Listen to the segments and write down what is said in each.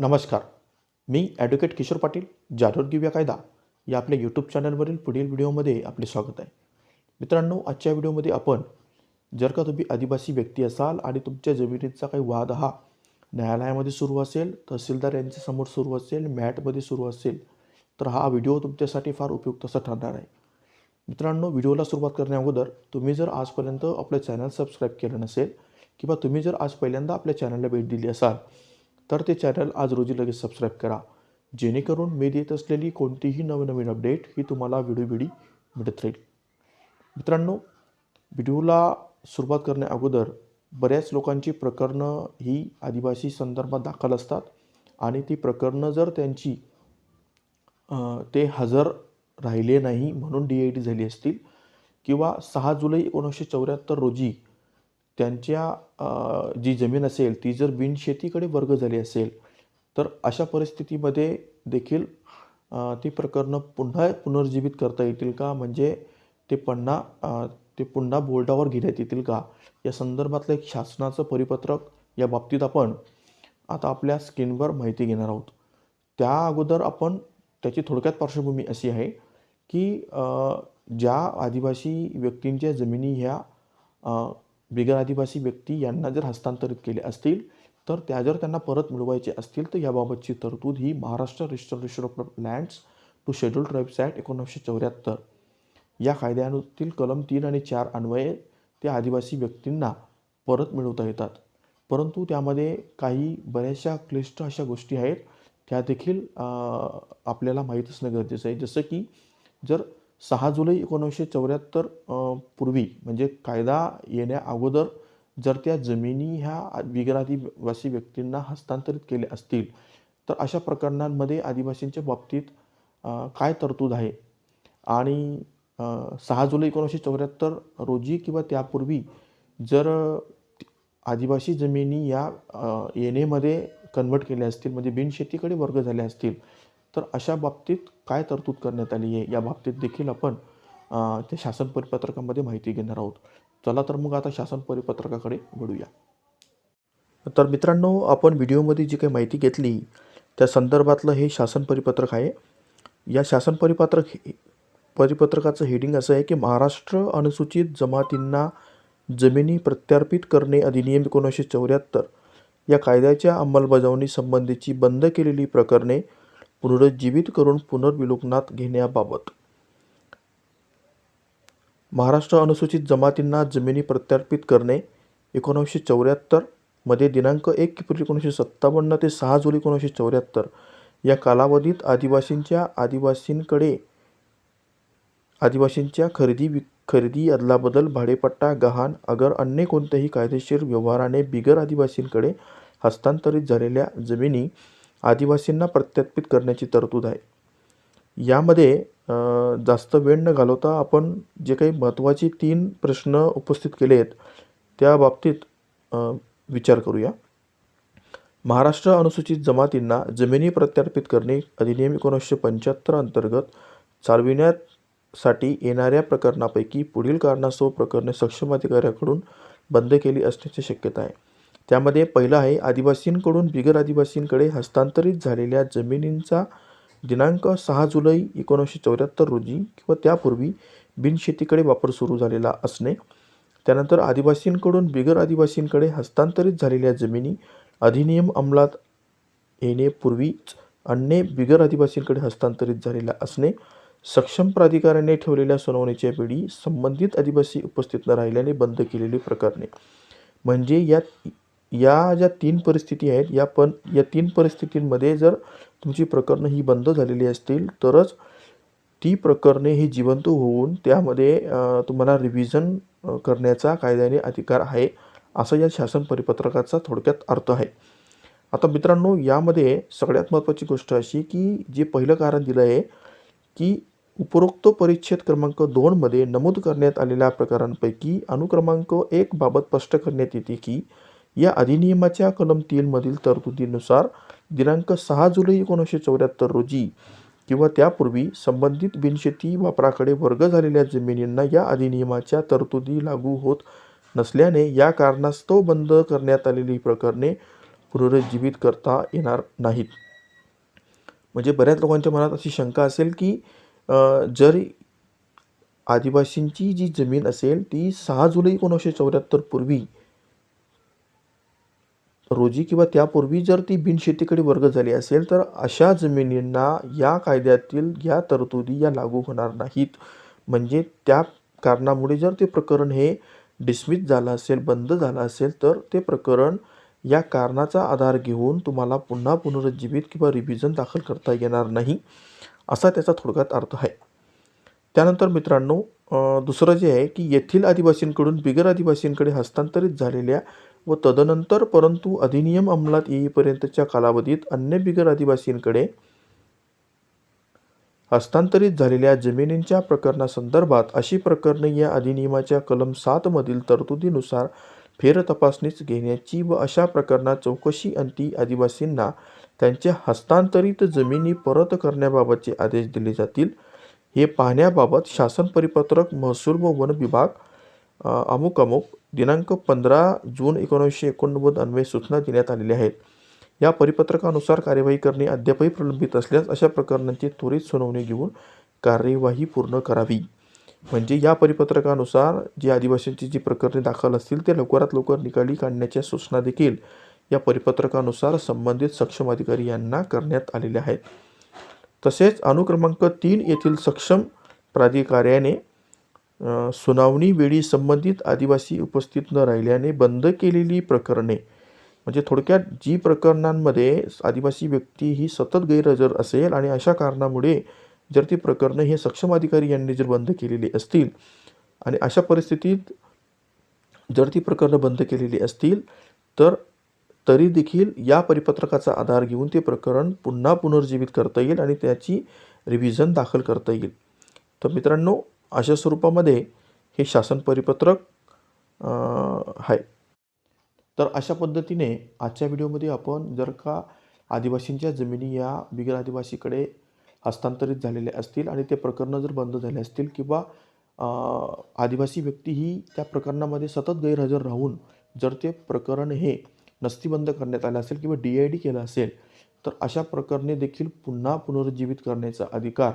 नमस्कार. मी ॲडव्होकेट किशोर पाटील जारोग्य कायदा या आपल्या यूट्यूब चॅनलवरील पुढील व्हिडिओमध्ये आपले स्वागत आहे. मित्रांनो आजच्या व्हिडिओमध्ये आपण जर का तुम्ही आदिवासी व्यक्ती असाल आणि तुमच्या जमिनीचा काही वाद हा न्यायालयामध्ये सुरू असेल तहसीलदार यांच्यासमोर सुरू असेल मॅटमध्ये सुरू असेल तर हा व्हिडिओ तुमच्यासाठी फार उपयुक्त असा ठरणार आहे. मित्रांनो व्हिडिओला सुरुवात करण्याअगोदर तुम्ही जर आजपर्यंत आपलं चॅनल सबस्क्राईब केलं नसेल किंवा तुम्ही जर आज पहिल्यांदा आपल्या चॅनलला भेट दिली असाल तर ते चॅनल आज रोजी लगेच सबस्क्राईब करा. जेणेकरून मी देत असलेली कोणतीही नवनवीन अपडेट ही तुम्हाला व्हिडिओ मिळत राहील. मित्रांनो व्हिडिओला सुरुवात करण्या अगोदर बऱ्याच लोकांची प्रकरणं ही आदिवासी संदर्भात दाखल असतात आणि ती प्रकरणं जर त्यांची ते हजर राहिले नाही म्हणून डी आय डी झाली असतील किंवा सहा जुलै एकोणीसशे चौऱ्याहत्तर रोजी त्यांच्या जी जमीन असेल ती जर बिनशेतीकडे वर्ग झाली असेल तर अशा परिस्थितीमध्ये देखील ती प्रकरणं पुन्हा पुनर्जीवित करता येतील का? म्हणजे ते पुन्हा ते पुन्हा बोर्डावर घेण्यात येतील का? या संदर्भातलं एक शासनाचं परिपत्रक या बाबतीत आपण आता आपल्या स्क्रीनवर माहिती घेणार आहोत. त्या अगोदर आपण त्याची थोडक्यात पार्श्वभूमी अशी आहे की ज्या आदिवासी व्यक्तींच्या जमिनी ह्या बिगर आदिवासी व्यक्ती यांना जर हस्तांतरित केले असतील तर त्या जर त्यांना परत मिळवायचे असतील तर याबाबतची तरतूद ही Maharashtra restoration of lands to schedule tribes act एकोणीसशे चौऱ्याहत्तर. या कायद्यातील कलम तीन आणि चार अन्वये त्या आदिवासी व्यक्तींना परत मिळवता येतात. परंतु त्यामध्ये काही बऱ्याचशा क्लिष्ट अशा गोष्टी आहेत त्या देखील आपल्याला माहीत असणं गरजेचं आहे. जसं की जर सहा जुलै एकोणीसशे चौऱ्याहत्तर पूर्वी म्हणजे कायदा येण्या अगोदर जर त्या जमिनी ह्या विगरादिवासी व्यक्तींना हस्तांतरित केल्या असतील तर अशा प्रकरणांमध्ये आदिवासींच्या बाबतीत काय तरतूद आहे? आणि सहा जुलै एकोणीसशे चौऱ्याहत्तर रोजी किंवा त्यापूर्वी जर आदिवासी जमिनी या अ, येणेमध्ये कन्वर्ट केल्या असतील म्हणजे बिनशेतीकडे वर्ग झाल्या असतील तर अशा बाबतीत काय तरतूद करण्यात आली आहे? या बाबतीत देखील आपण त्या शासन परिपत्रकामध्ये माहिती घेणार आहोत. चला तर मग आता शासन परिपत्रकाकडे वळूया. तर मित्रांनो आपण व्हिडिओमध्ये जी काही माहिती घेतली त्या संदर्भातलं हे शासन परिपत्रक आहे. या शासन परिपत्रक हे- परिपत्रकाचं हेडिंग असं आहे की महाराष्ट्र अनुसूचित जमातींना जमिनी प्रत्यार्पित करणे अधिनियम एकोणीसशे चौऱ्याहत्तर या कायद्याच्या अंमलबजावणी संबंधीची बंद केलेली प्रकरणे पुनरुज्जीवित करून पुनर्विलोकनात घेण्याबाबत. महाराष्ट्र अनुसूचित जमातींना जमिनी प्रत्यार्पित करणे एकोणीसशे चौऱ्याहत्तरमध्ये दिनांक एक एप्रिल एकोणीसशे सत्तावन्न ते सहा जुलै एकोणीसशे चौऱ्याहत्तर या कालावधीत आदिवासींच्या आदिवासींकडे आदिवासींच्या खरेदी वि खरेदी अदलाबदल भाडेपट्टा गहाण अगर अन्य कोणत्याही कायदेशीर व्यवहाराने बिगर आदिवासींकडे हस्तांतरित झालेल्या जमिनी आदिवासींना प्रत्यार्पित करण्याची तरतूद आहे. यामध्ये जास्त वेळ न घालवता आपण जे काही महत्त्वाचे तीन प्रश्न उपस्थित केले आहेत त्या बाबतीत विचार करूया. महाराष्ट्र अनुसूचित जमातींना जमिनी प्रत्यार्पित करणे अधिनियम एकोणीसशे पंच्याहत्तर अंतर्गत चालविण्यासाठी येणाऱ्या प्रकरणापैकी पुढील कारणास्तव प्रकरणे सक्षम अधिकाऱ्याकडून बंद केली असण्याची शक्यता आहे. त्यामध्ये पहिलं आहे आदिवासींकडून बिगर आदिवासींकडे हस्तांतरित झालेल्या जमिनींचा दिनांक सहा जुलै एकोणीसशे चौऱ्याहत्तर रोजी किंवा त्यापूर्वी बिनशेतीकडे वापर सुरू झालेला असणे. त्यानंतर आदिवासींकडून बिगर आदिवासींकडे हस्तांतरित झालेल्या जमिनी अधिनियम अंमलात येण्यापूर्वीच अन्य बिगर आदिवासींकडे हस्तांतरित झालेला असणे. सक्षम प्राधिकाऱ्याने ठेवलेल्या सुनावणीच्या वेळी संबंधित आदिवासी उपस्थित न राहिल्याने बंद केलेली प्रकरणे. म्हणजे यात या ज्या तीन परिस्थिती आहेत या पण या तीन परिस्थितींमध्ये जर तुमची प्रकरणं ही बंद झालेली असतील तरच ती प्रकरणे ही जिवंत होऊन त्यामध्ये तुम्हाला रिव्हिजन करण्याचा कायद्याने अधिकार आहे असं या शासन परिपत्रकाचा थोडक्यात अर्थ आहे. आता मित्रांनो यामध्ये सगळ्यात महत्त्वाची गोष्ट अशी की जे पहिलं कारण दिलं आहे की उपरोक्त परिच्छेद क्रमांक दोनमध्ये नमूद करण्यात आलेल्या प्रकारांपैकी अनुक्रमांक एक बाबत स्पष्ट करण्यात येते की या अधिनियमाच्या कलम तीनमधील तरतुदीनुसार दिनांक सहा जुलै एकोणीसशे चौऱ्याहत्तर रोजी किंवा त्यापूर्वी संबंधित बिनशेती वापराकडे वर्ग झालेल्या जमिनींना या अधिनियमाच्या तरतुदी लागू होत नसल्याने या कारणास्तव बंद करण्यात आलेली प्रकरणे पुनरुज्जीवित करता येणार नाहीत. म्हणजे बऱ्याच लोकांच्या मनात अशी शंका असेल की जर आदिवासींची जी जमीन असेल ती सहा जुलै एकोणीसशे चौऱ्याहत्तर पूर्वी रोजी किंवा त्यापूर्वी जर ती बिनशेतीकडे वर्ग झाली असेल तर अशा जमिनींना या कायद्यातील या तरतुदी या लागू होणार नाहीत. म्हणजे त्या कारणामुळे जर ते प्रकरण हे डिसमिस झालं असेल बंद झालं असेल तर ते प्रकरण या कारणाचा आधार घेऊन तुम्हाला पुन्हा पुनरुज्जीवित किंवा रिव्हिजन दाखल करता येणार नाही असा त्याचा थोडक्यात अर्थ आहे. त्यानंतर मित्रांनो दुसरं जे आहे की येथील आदिवासींकडून बिगर आदिवासींकडे हस्तांतरित झालेल्या व तदनंतर परंतु अधिनियम अंमलात येईपर्यंतच्या कालावधीत अन्य बिगर आदिवासींकडे हस्तांतरित झालेल्या जमिनींच्या प्रकरणासंदर्भात अशी प्रकरणे या अधिनियमाच्या कलम सातमधील तरतुदीनुसार फेरतपासणीच घेण्याची व अशा प्रकरणात चौकशी अंती आदिवासींना त्यांच्या हस्तांतरित जमिनी परत करण्याबाबतचे आदेश दिले जातील हे पाहण्याबाबत शासन परिपत्रक महसूल व वन विभाग अमुक अमुक दिनांक पंधरा जून एकोणीसशे एकोणनव्वद अन्वये सूचना देण्यात आलेल्या आहेत. या परिपत्रकानुसार कार्यवाही करणे अद्यापही प्रलंबित असल्यास अशा प्रकरणांची त्वरित सुनावणी घेऊन कार्यवाही पूर्ण करावी. म्हणजे या परिपत्रकानुसार जी आदिवासींची जी प्रकरणे दाखल असतील ते लवकरात लवकर निकाली काढण्याच्या सूचना देखील या परिपत्रकानुसार संबंधित सक्षम अधिकारी यांना करण्यात आलेल्या आहेत. तसेच अनुक्रमांक तीन येथील सक्षम प्राधिकाऱ्याने सुनावणीवेळी संबंधित आदिवासी उपस्थित न राहिल्याने बंद केलेली प्रकरणे. म्हणजे थोडक्यात जी प्रकरणांमध्ये आदिवासी व्यक्ती ही सतत गैरहजर असेल आणि अशा कारणामुळे जर ती प्रकरणं हे सक्षम अधिकारी यांनी जर बंद केलेली असतील आणि अशा परिस्थितीत जर ती प्रकरणं बंद केलेली असतील तर तरी देखील या परिपत्रकाचा आधार घेऊन ते प्रकरण पुन्हा पुनर्जीवित करता येईल आणि त्याची रिव्हिजन दाखल करता येईल. तर मित्रांनो अशा स्वरूपामध्ये हे शासन परिपत्रक आहे तर अशा पद्धतीने आजच्या व्हिडिओमध्ये आपण जर का आदिवासींच्या जमिनी या बिगर आदिवासीकडे हस्तांतरित झालेल्या असतील आणि ते प्रकरणं जर बंद झाले असतील किंवा आदिवासी व्यक्ती ही त्या प्रकरणामध्ये सतत गैरहजर राहून जर ते प्रकरण हे नस्तीबंद करण्यात आलं असेल किंवा डी आय डी केलं असेल तर अशा प्रकरणे देखील पुन्हा पुनरुज्जीवित करण्याचा अधिकार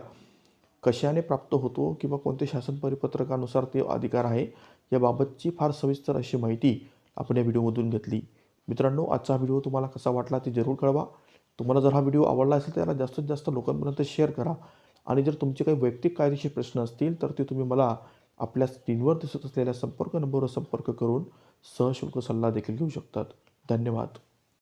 कशाने प्राप्त होतो किंवा कोणत्या शासन परिपत्रकानुसार ते अधिकार आहे याबाबतची फार सविस्तर अशी माहिती आपण या व्हिडिओमधून घेतली. मित्रांनो आजचा व्हिडिओ तुम्हाला कसा वाटला ते जरूर कळवा. तुम्हाला जर हा व्हिडिओ आवडला असेल तर याला जास्तीत जास्त लोकांपर्यंत शेअर करा. आणि जर तुमचे काही वैयक्तिक कायदेशीर प्रश्न असतील तर ते तुम्ही मला आपल्या स्क्रीनवर दिसत असलेल्या संपर्क नंबरवर संपर्क करून सहशुल्क सल्ला देखील घेऊ शकतात. धन्यवाद.